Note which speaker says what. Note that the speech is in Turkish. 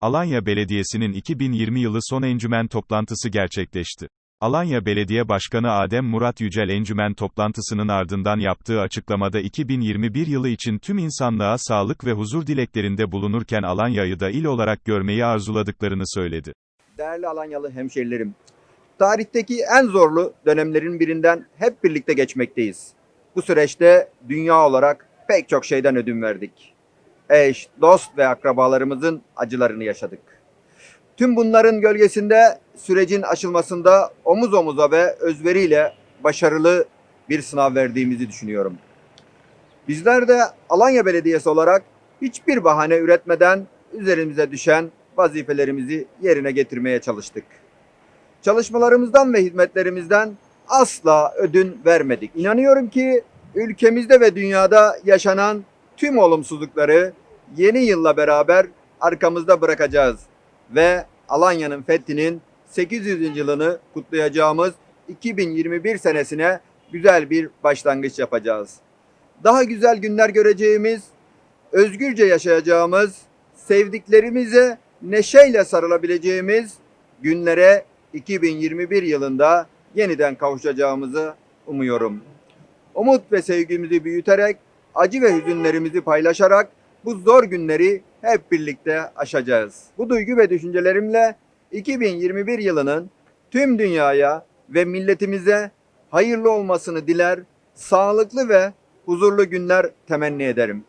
Speaker 1: Alanya Belediyesi'nin 2020 yılı son encümen toplantısı gerçekleşti. Alanya Belediye Başkanı Adem Murat Yücel encümen toplantısının ardından yaptığı açıklamada 2021 yılı için tüm insanlığa sağlık ve huzur dileklerinde bulunurken Alanya'yı da il olarak görmeyi arzuladıklarını söyledi.
Speaker 2: Değerli Alanyalı hemşerilerim, tarihteki en zorlu dönemlerin birinden hep birlikte geçmekteyiz. Bu süreçte dünya olarak pek çok şeyden ödün verdik. Eş, dost ve akrabalarımızın acılarını yaşadık. Tüm bunların gölgesinde sürecin aşılmasında omuz omuza ve özveriyle başarılı bir sınav verdiğimizi düşünüyorum. Bizler de Alanya Belediyesi olarak hiçbir bahane üretmeden üzerimize düşen vazifelerimizi yerine getirmeye çalıştık. Çalışmalarımızdan ve hizmetlerimizden asla ödün vermedik. İnanıyorum ki ülkemizde ve dünyada yaşanan tüm olumsuzlukları yeni yılla beraber arkamızda bırakacağız ve Alanya'nın fethinin 800. yılını kutlayacağımız 2021 senesine güzel bir başlangıç yapacağız. Daha güzel günler göreceğimiz, özgürce yaşayacağımız, sevdiklerimize neşeyle sarılabileceğimiz günlere 2021 yılında yeniden kavuşacağımızı umuyorum. Umut ve sevgimizi büyüterek, acı ve hüzünlerimizi paylaşarak bu zor günleri hep birlikte aşacağız. Bu duygu ve düşüncelerimle 2021 yılının tüm dünyaya ve milletimize hayırlı olmasını diler, sağlıklı ve huzurlu günler temenni ederim.